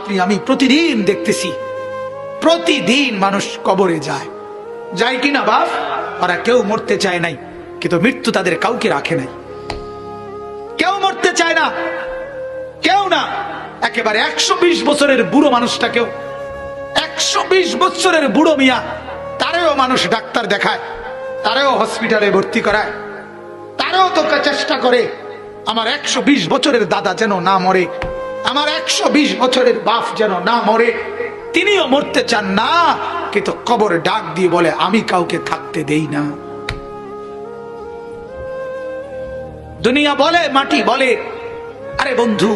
আপনি আমি প্রতিদিন দেখতেছি। প্রতিদিন মানুষ কবরে যায়। যায় কিনা বাপ? ওরা কেউ মরতে চায় নাই, কিন্তু মৃত্যু তাদের কাউকে রাখে নাই। কেউ মরতে চায় না, কেউ না। একেবারে একশো বিশ বছরের বুড়ো মানুষটাকেও, একশো বিশ বছরের বুড়ো মিয়া, তারেও মানুষ ডাক্তার দেখায়, তারেও হসপিটালে ভর্তি করায়, তারাও তো চেষ্টা করে। আমার একশো বিশ বছরের দাদা যেন না মরে আমার একশো বিশ বছরের বাপ যেন না মরে, তিনিও মরতে চান না, কিন্তু কবর ডাক দিয়ে বলে, আমি কাউকে থাকতে দেই না। দুনিয়া বলে, মাটি বলে, আরে বন্ধু,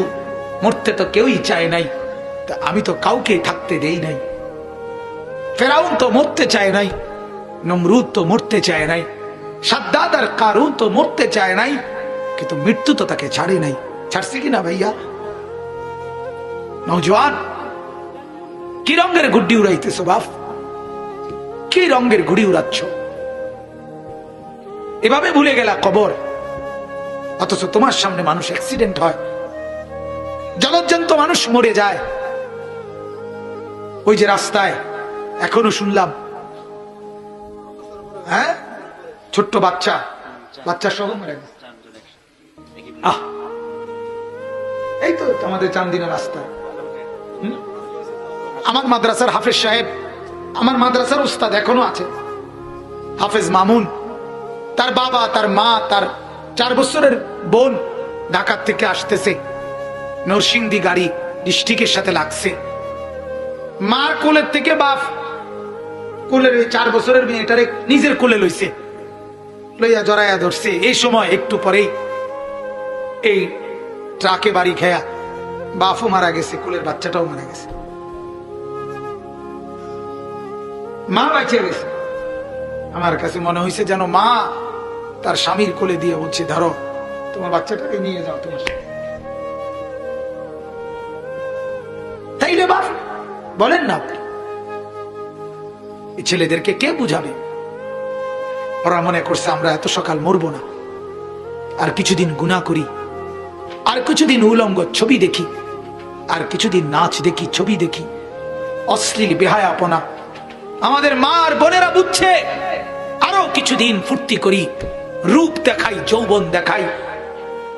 মরতে তো কেউই চায় নাই, তা আমি তো কাউকে থাকতে দেই নাই। ফেরাউন তো মরতে চায় নাই, নমরুদ তো মরতে চায় নাই, সাদ্দাদ আর কারুন তো মরতে চায় নাই, কিন্তু মৃত্যু তো তাকে ছাড়ে নাই। ছাড়ছে কি না ভাইয়া? নৌজওয়ান কি রঙের গুড্ডি উড়াইতেছ বাপ? কি রঙের গুড়ি উড়াচ্ছ? এভাবে ভুলে গেলা কবর। অথচ তোমার সামনে মানুষ অ্যাক্সিডেন্ট হয়। জলজ্জন্ত মানুষ মরে যায়। ওই যে রাস্তায়, এখনও শুনলাম। হ্যাঁ? ছোট্ট বাচ্চা বাচ্চা সহ মরে গেছে। এই তো আমাদের চান্দিনা রাস্তা হুম? আমার মাদ্রাসার হাফেজ সাহেব, আমার মাদ্রাসার উস্তাদ এখনও আছে হাফেজ মামুন, তার বাবা, তার মা, তার চার বছরের বোন ঢাকার থেকে আসতেছে। নরসিংদী গাড়ি ডিস্ট্রিক্টের সাথে লাগছে। মার কোলের থেকে বাপ কোলের চার বছরের মেয়েটারে নিজের কোলে লইছে। লইয়া জড়াইয়া ধরছে। এই সময় একটু পরেই এই ট্রাকে বাড়ি খেয়া বাফও মারা গেছে, কোলের বাচ্চাটাও মারা গেছে। মা বাঁচিয়ে গেছে। আমার কাছে মনে হয়েছে যেন মা তার স্বামীর কোলে দিয়ে বলছে, ধরো, তোমার বাচ্চাটাকে নিয়ে যাও তোমার সাথে। তাই রে বাপ, বলেন না এই ছেলেদেরকে কে বুঝাবে? ওরা মনে করছে আমরা এত সকাল মরবো না। আর কিছুদিন গুণা করি, আর কিছুদিন উলঙ্গ ছবি দেখি। আর কিছুদিন নাচ দেখি, ছবি দেখি। অশ্লীল বেহায়াপনা। আমাদের মা আর বোনেরা বুঝছে। আরও কিছুদিন ফুর্তি করি, রূপ দেখাই, যৌবন দেখাই।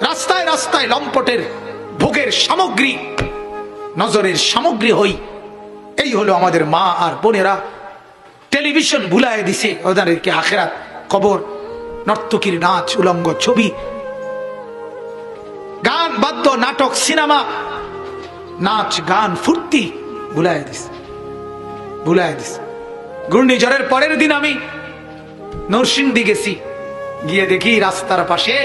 রাস্তায় রাস্তায় লম্পটের ভোগের সামগ্রী, নজরের সামগ্রী হই। এই হলো আমাদের মা আর বোনেরা। টেলিভিশন ভুলায় দিছে ওদেরকে আখেরাত কবর, নর্তকীর নাচ, উলঙ্গ ছবি। গান, বাদ্য, নাটক, সিনেমা নাচ, গান, ফুর্তি ভুলায় দিছে ভুলায় দিছে ঘূর্ণিঝড়ের পরের দিন আমি নরসিংদী গেছি। গিয়ে দেখি রাস্তার পাশে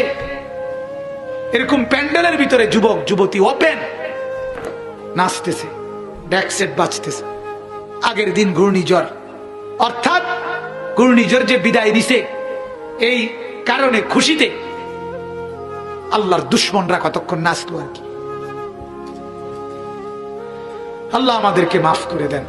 এরকম প্যান্ডেলের ভিতরে যুবক, যুবতী ওপেন নাচতেছে ব্যাকসেট বাজতেছে। আগের দিন ঘূর্ণিঝড়। অর্থাৎ ঘূর্ণিঝড় যে বিদায় দিছে, এই কারণে খুশিতে আল্লাহর দুশ্মনরা কতক্ষণ নাচতো আর কি। আল্লাহ আমাদেরকে মাফ করে দেন।